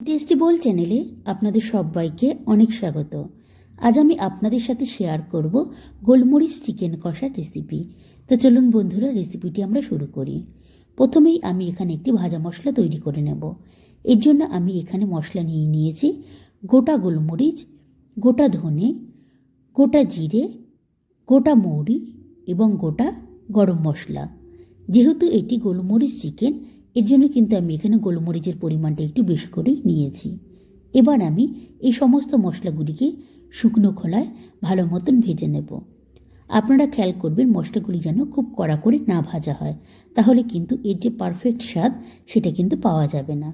Tasty বল চ্যানেলে আপনাদের সবাইকে অনেক স্বাগত। আজ আমি আপনাদের সাথে শেয়ার করব গোলমরিচ চিকেন কষা রেসিপি তো চলুন বন্ধুরা রেসিপিটি আমরা শুরু করি। প্রথমেই আমি এখানে একটি ভাজা মশলা তৈরি করে নেব। এর জন্য আমি এখানে মশলা নিয়ে নিয়েছি গোটা গোলমরিচ, গোটা ধনে, গোটা জিরে, গোটা মৌরি এবং গোটা গরম মশলা। যেহেতু এটি গোলমরিচ চিকেন এর জন্য কিন্তু আমি এখানে গোলমরিচের পরিমাণটা একটু বেশি করেই নিয়েছি। এবার আমি এই সমস্ত মশলাগুলিকে শুকনো খোলায় ভালো মতন ভেজে নেব। আপনারা খেয়াল করবেন মশলাগুলি যেন খুব কড়া করে না ভাজা হয়, তাহলে কিন্তু এর যে পারফেক্ট স্বাদ সেটা কিন্তু পাওয়া যাবে না।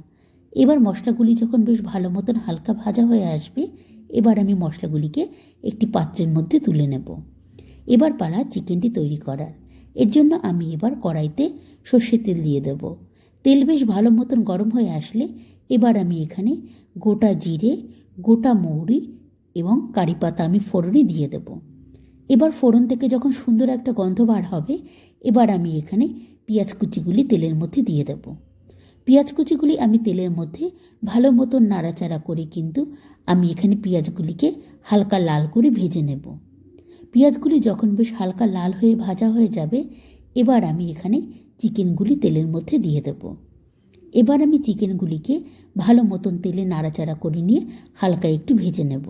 এবার মশলাগুলি যখন বেশ ভালো মতন হালকা ভাজা হয়ে আসবে, এবার আমি মশলাগুলিকে একটি পাত্রের মধ্যে তুলে নেব। এবার পালা চিকেনটি তৈরি করার। এর জন্য আমি এবার কড়াইতে সর্ষের তেল দিয়ে দেব। তেল বেশ ভালো মতন গরম হয়ে আসলে এবার আমি এখানে গোটা জিরে, গোটা মৌরি এবং কারি পাতা আমি ফোড়নে দিয়ে দেব। এবার ফোড়ন থেকে যখন সুন্দর একটা গন্ধ বার হবে, এবার আমি এখানে পেঁয়াজ কুচিগুলি তেলের মধ্যে দিয়ে দেব। পেঁয়াজ কুচিগুলি আমি তেলের মধ্যে ভালো মতন নাড়াচাড়া করে কিন্তু আমি এখানে পেঁয়াজগুলিকে হালকা লাল করে ভেজে নেব। পেঁয়াজগুলি যখন বেশ হালকা লাল হয়ে ভাজা হয়ে যাবে, এবার আমি এখানে চিকেনগুলি তেলের মধ্যে দিয়ে দেব। এবার আমি চিকেনগুলিকে ভালো মতন তেলে নাড়াচাড়া করে নিয়ে হালকা একটু ভেজে নেব।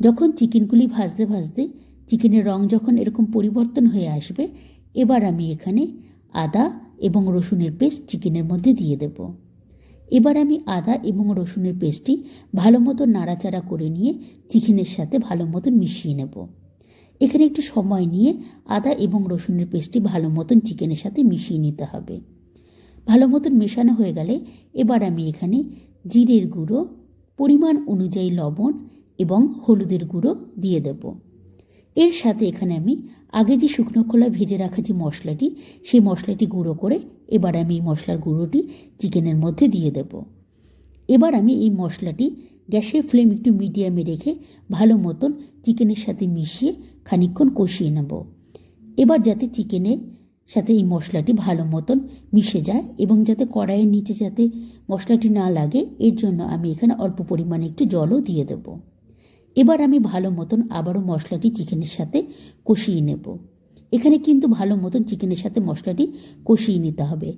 যখন চিকেনগুলি ভাজতে ভাজতে চিকেনের রং যখন এরকম পরিবর্তন হয়ে আসবে, এবার আমি এখানে আদা এবং রসুনের পেস্ট চিকেনের মধ্যে দিয়ে দেব। এবার আমি আদা এবং রসুনের পেস্টটি ভালো মতো নাড়াচাড়া করে নিয়ে চিকেনের সাথে ভালো মতন মিশিয়ে নেব। এখানে একটু সময় নিয়ে আদা এবং রসুনের পেস্টটি ভালো মতন চিকেনের সাথে মিশিয়ে নিতে হবে। ভালো মতন মেশানো হয়ে গেলে এবার আমি এখানে জিরের গুঁড়ো, পরিমাণ অনুযায়ী লবণ এবং হলুদের গুঁড়ো দিয়ে দেব। এর সাথে এখানে আমি আগে যে শুকনো খোলা ভেজে রাখা যে মশলাটি, সেই মশলাটি গুঁড়ো করে এবার আমি এই মশলার গুঁড়োটি চিকেনের মধ্যে দিয়ে দেব। এবার আমি এই মশলাটি গ্যাসের ফ্লেম একটু মিডিয়ামে রেখে ভালো মতন চিকেনের সাথে মিশিয়ে খানিকক্ষণ কষিয়ে নেব। এবার যাতে চিকেনের সাথে এই মশলাটি ভালো মতন মিশে যায় এবং যাতে কড়াইয়ের নিচে যাতে মশলাটি না লাগে, এর জন্য আমি এখানে অল্প পরিমাণে একটু জলও দিয়ে দেব। এবার আমি ভালো মতন আবারও মশলাটি চিকেনের সাথে কষিয়ে নেব। এখানে কিন্তু ভালো মতন চিকেনের সাথে মশলাটি কষিয়ে নিতে হবে।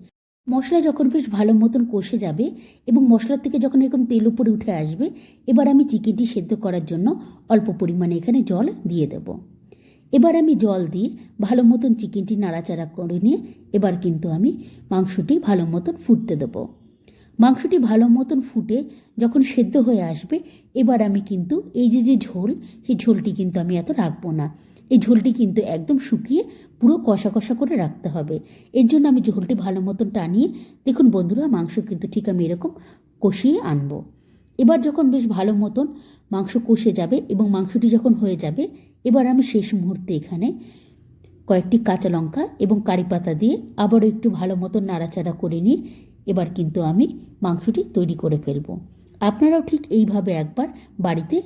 মশলা যখন বেশ ভালো মতন কষে যাবে এবং মশলার থেকে যখন এরকম তেল উপরে উঠে আসবে, এবার আমি চিকেনটি সেদ্ধ করার জন্য অল্প পরিমাণে এখানে জল দিয়ে দেব। এবার আমি জল দিয়ে ভালো মতন চিকেনটি নাড়াচাড়া করে নিয়ে এবার কিন্তু আমি মাংসটি ভালো মতন ফুটতে দেবো। মাংসটি ভালো মতন ফুটে যখন সেদ্ধ হয়ে আসবে, এবার আমি কিন্তু এই যে যে ঝোল, সেই ঝোলটি কিন্তু আমি এত রাখব না। এই ঝোলটি কিন্তু একদম শুকিয়ে পুরো কষা কষা করে রাখতে হবে। এর জন্য আমি ঝোলটি ভালো মতন টানিয়ে, দেখুন বন্ধুরা, মাংস কিন্তু ঠিক আমি এরকম কষিয়ে আনব। এবার যখন বেশ ভালো মতন মাংস কষে যাবে এবং মাংসটি যখন হয়ে যাবে, এবার আমি শেষ মুহূর্তে এখানে কয়েকটি কাঁচা লঙ্কা এবং কারি পাতা দিয়ে আবারও একটু ভালো মতন নাড়াচাড়া করে নিয়ে এবার কিন্তু আমি মাংসটি তৈরি করে ফেলব। আপনারাও ঠিক এইভাবে একবার বাড়িতে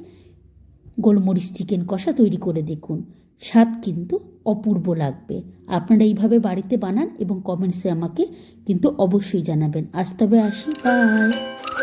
গোলমরিচ চিকেন কষা তৈরি করে দেখুন। স্বাদ কিন্তু অপূর্ব লাগবে। আপনারা এইভাবে বাড়িতে বানান এবং কমেন্টসে আমাকে কিন্তু অবশ্যই জানাবেন। আজ তবে আসি। বাই।